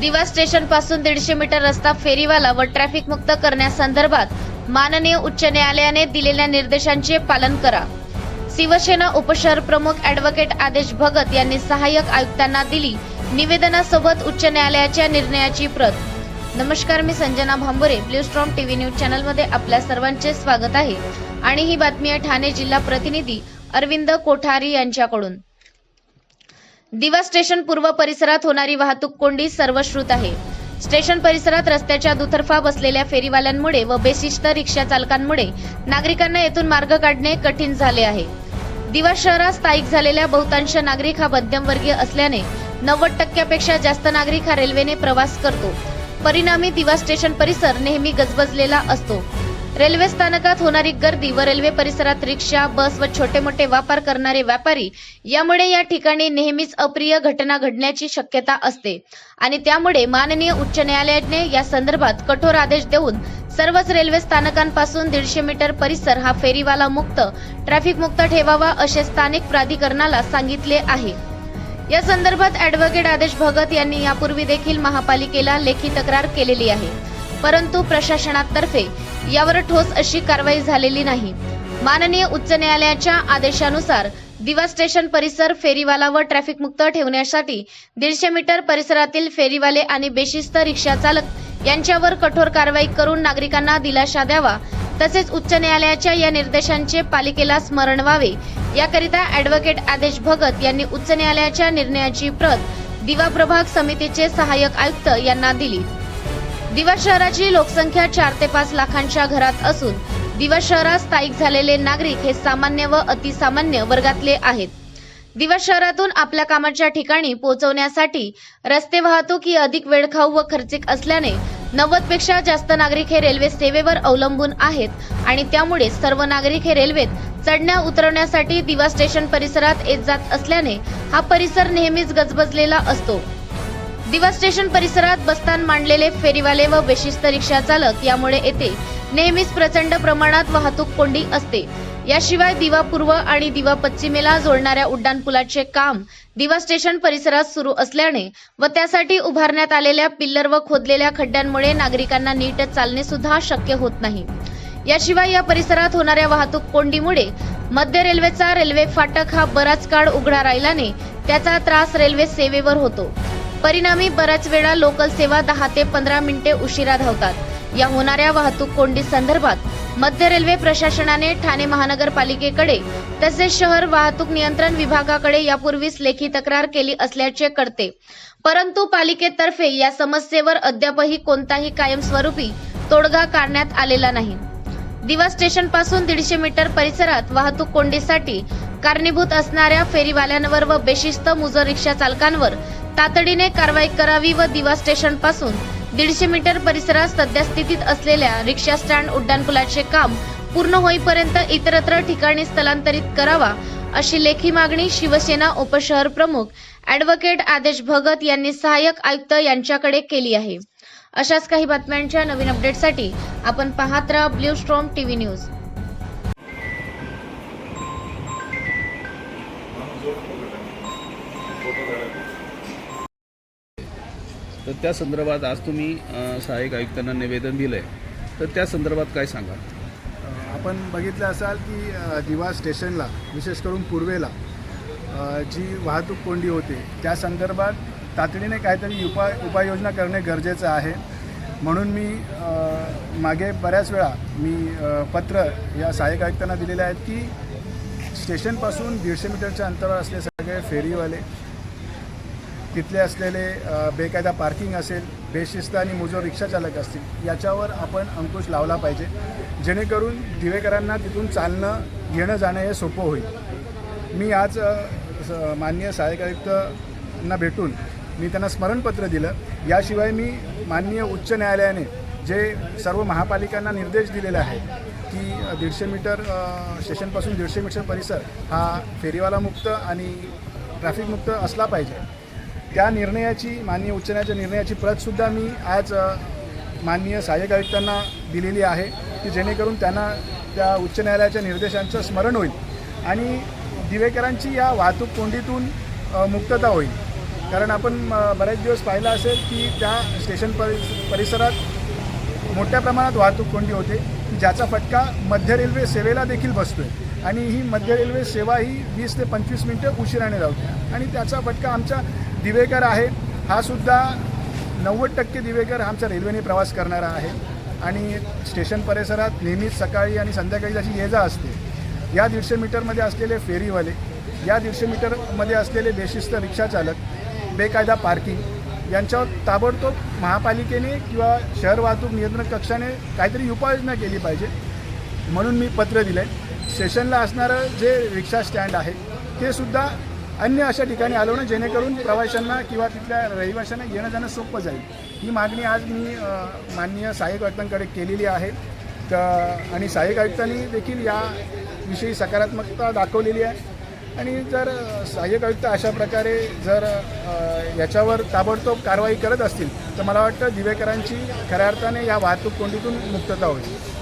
दिवा स्टेशनपासून दीडशे मीटर रस्ता फेरीवाला व ट्रॅफिक मुक्त करण्यासंदर्भात माननीय उच्च न्यायालयाने दिलेल्या निर्देशांचे पालन करा. शिवसेना उपशहर प्रमुख ॲडव्होकेट आदेश भगत यांनी सहाय्यक आयुक्तांना दिली निवेदनासोबत उच्च न्यायालयाच्या निर्णयाची प्रत. नमस्कार मी Sanjana Bhambure blue storm TV news चॅनलमध्ये आपल्या सर्वांचे स्वागत आहे. आणि ही बातमी आहे ठाणे जिल्हा प्रतिनिधी अरविंद कोठारी यांच्याकडून. दिवा स्टेशन पूर्व परिसरात होणारी वाहतूक कोंडी सर्वश्रुत आहे. स्टेशन परिसरात रस्त्याच्या दुतर्फा बसलेल्या फेरीवाल्यांमुळे व बेशिस्त रिक्षा चालकांमुळे नागरिकांना येथून मार्ग काढणे कठीण झाले आहे. दिवा शहरात स्थायिक झालेल्या बहुतांश नागरिक हा मध्यमवर्गीय असल्याने नव्वद टक्क्यापेक्षा जास्त नागरिक हा रेल्वेने प्रवास करतो. परिणामी दिवा स्टेशन परिसर नेहमी गजबजलेला असतो. रेल्वे स्थानकात होणारी गर्दी व रेल्वे परिसरात रिक्षा बस व छोटे मोठे व्यापार करणारे व्यापारी यामुळे या ठिकाणी नेहमीच अप्रिय घटना घडण्याची शक्यता असते. आणि त्यामुळे माननीय उच्च न्यायालयाने या संदर्भात कठोर आदेश देऊन सर्वच रेल्वे स्थानकांपासून दीडशे मीटर परिसर हा फेरीवाला मुक्त ट्रॅफिक मुक्त ठेवावा असे स्थानिक प्राधिकरणाला सांगितले आहे. या संदर्भात ॲडव्होकेट आदेश भगत यांनी यापूर्वी देखील महापालिकेला लेखी तक्रार केलेली आहे. परंतु प्रशासनातर्फे यावर ठोस अशी कारवाई झालेली नाही. माननीय उच्च न्यायालयाच्या आदेशानुसार दिवा स्टेशन परिसर फेरीवाला व ट्रॅफिक मुक्त ठेवण्यासाठी दीडशे मीटर परिसरातील फेरीवाले आणि बेशिस्त रिक्षा चालक यांच्यावर कठोर कारवाई करून नागरिकांना दिलासा द्यावा तसेच उच्च न्यायालयाच्या या निर्देशांचे पालिकेला स्मरण व्हावे. याकरिता ॲडव्होकेट आदेश भगत यांनी उच्च न्यायालयाच्या निर्णयाची प्रत दिवा प्रभाग समितीचे सहाय्यक आयुक्त यांना दिली. दिवस शहराची लोकसंख्या चार ते पाच लाखांच्या घरात असून दिवस शहरात स्थायिक झालेले नागरिक हे सामान्य व अतिसामान्य वर्गातले आहेत. दिवस शहरातून आपल्या कामाच्या ठिकाणी पोहोचवण्यासाठी रस्ते वाहतूक ही अधिक वेळखाऊ व खर्चिक असल्याने नव्वदपेक्षा जास्त नागरिक हे रेल्वे सेवेवर अवलंबून आहेत आणि त्यामुळे सर्व नागरिक हे रेल्वेत चढण्या उतरवण्यासाठी दिवा स्टेशन परिसरात येत जात असल्याने हा परिसर नेहमीच गजबजलेला असतो. दिवा स्टेशन परिसरात बस्तान मांडलेले फेरीवाले व बेशिस्त रिक्षा चालक यामुळे येथे नेहमीच प्रचंड प्रमाणात वाहतूक कोंडी असते. याशिवाय दिवा पूर्व आणि दिवा पश्चिमेला जोडणाऱ्या उड्डाणपुलाचे काम दिवा स्टेशन परिसरात सुरू असल्याने व त्यासाठी उभारण्यात आलेल्या पिल्लर व खोदलेल्या खड्ड्यांमुळे नागरिकांना नीट चालणे सुद्धा शक्य होत नाही. याशिवाय या परिसरात होणाऱ्या वाहतूक कोंडीमुळे मध्य रेल्वेचा रेल्वे फाटक हा बराच काळ उघडा राहिल्याने त्याचा त्रास रेल्वे सेवेवर होतो. परिणामी बऱ्याच वेळा लोकल सेवा दहा ते पंधरा मिनिटे उशिरा धावतात. या होणाऱ्या वाहतूक कोंडी संदर्भात मध्य रेल्वे प्रशासनाने ठाणे महानगरपालिकेकडे तसेच शहर वाहतूक नियंत्रण विभागाकडे यापूर्वीच लेखी तक्रार केली असल्याचे कळते. परंतु पालिकेतर्फे या समस्येवर अद्यापही कोणताही कायमस्वरूपी तोडगा काढण्यात आलेला नाही. दिवा स्टेशनपासून दीडशे मीटर परिसरात वाहतूक कोंडीसाठी कारणीभूत असणाऱ्या फेरीवाल्यांवर व बेशिस्त मुजर रिक्षा चालकांवर तातडीने कारवाई करावी व दिवा स्टेशनपासून दीडशे मीटर परिसरात सध्या स्थितीत असलेल्या रिक्षा स्टँड उड्डाणपुलाचे काम पूर्ण होईपर्यंत इतरत्र ठिकाणी स्थलांतरित करावा अशी लेखी मागणी शिवसेना उपशहर प्रमुख ॲडव्होकेट आदेश भगत यांनी सहाय्यक आयुक्त यांच्याकडे केली आहे. अशाच काही बातम्यांच्या नवीन अपडेटसाठी आपण पाहत राहा ब्ल्यू स्ट्रॉम टीव्ही न्यूज. तर त्या संदर्भात आज तुम्ही सहाय्यक आयुक्तांना निवेदन दिलं आहे तर त्या संदर्भात काय सांगा आपण बघितलं असाल की दिवा स्टेशनला विशेष करून पूर्वेला जी वाहतूक कोंडी होते त्या संदर्भात तातडीने काहीतरी उपाय उपाययोजना करणे गरजेचं आहे. म्हणून मी मागे बऱ्याच वेळा मी पत्र या सहाय्यक आयुक्तांना दिलेले आहेत की स्टेशनपासून दीडशे मीटरच्या अंतरावर असले सगळे फेरीवाले तिथले असलेले बेकायदा पार्किंग असेल बेशिस्त आणि मुजोर रिक्षाचालक असतील याच्यावर आपण अंकुश लावला पाहिजे. जेणेकरून दिवेकरांना तिथून चालणं येणं जाणं हे सोपं होईल. मी आज स- माननीय सहाय्यक आयुक्तांना भेटून मी त्यांना स्मरणपत्र दिलं. याशिवाय मी माननीय उच्च न्यायालयाने जे सर्व महापालिकांना निर्देश दिलेले आहेत की दीडशे मीटर स्टेशनपासून दीडशे मीटर परिसर हा फेरीवाला मुक्त आणि ट्रॅफिकमुक्त असला पाहिजे. त्या निर्णयाची माननीय उच्च न्यायालयाच्या निर्णयाची प्रतसुद्धा मी आज माननीय सहाय्यक आयुक्तांना दिलेली आहे की जेणेकरून त्यांना त्या उच्च न्यायालयाच्या निर्देशांचं स्मरण होईल आणि दिवेकरांची या वाहतूक कोंडीतून मुक्तता होईल. कारण आपण बरेच दिवस पाहिलं असेल की त्या स्टेशन परिसरात मोठ्या प्रमाणात वाहतूक कोंडी होते ज्याचा फटका मध्य रेल्वे सेवेला देखील बसतोय आणि ही मध्य रेल्वे सेवा ही वीस ते पंचवीस मिनटं उशिराने जाऊ आणि त्याचा फटका आमच्या दिवेकर आहे हा सुद्धा नव्वद टक्के दिवेकर आमच्या रेल्वेने प्रवास करणारा आहे. आणि स्टेशन परिसरात नेहमीच सकाळी आणि संध्याकाळी जशी ये जा असते या दीडशे मीटरमध्ये असलेले फेरीवाले या दीडशे मीटरमध्ये असलेले बेशिस्त रिक्षाचालक बेकायदा पार्किंग यांच्यावर ताबडतोब महापालिकेने किंवा शहर वाहतूक नियंत्रण कक्षाने काहीतरी उपाययोजना केली पाहिजे. म्हणून मी पत्र दिलं आहे स्टेशनला असणारं जे रिक्षा स्टँड आहे ते सुद्धा अन्य अशा ठिकाणी हलवणं जेणेकरून प्रवाशांना किंवा तिथल्या रहिवाशांना येणं जाणं सोपं जाईल. ही मागणी आज मी माननीय सहाय्यक आयुक्तांकडे केलेली आहे. तर आणि सहाय्यक आयुक्तांनी देखील याविषयी सकारात्मकता दाखवलेली आहे. आणि जर सहाय्यक आयुक्त अशा प्रकारे जर याच्यावर ताबडतोब कारवाई करत असतील तर मला वाटतं दिवेकरांची खऱ्या अर्थाने या वाहतूक कोंडीतून मुक्तता होईल.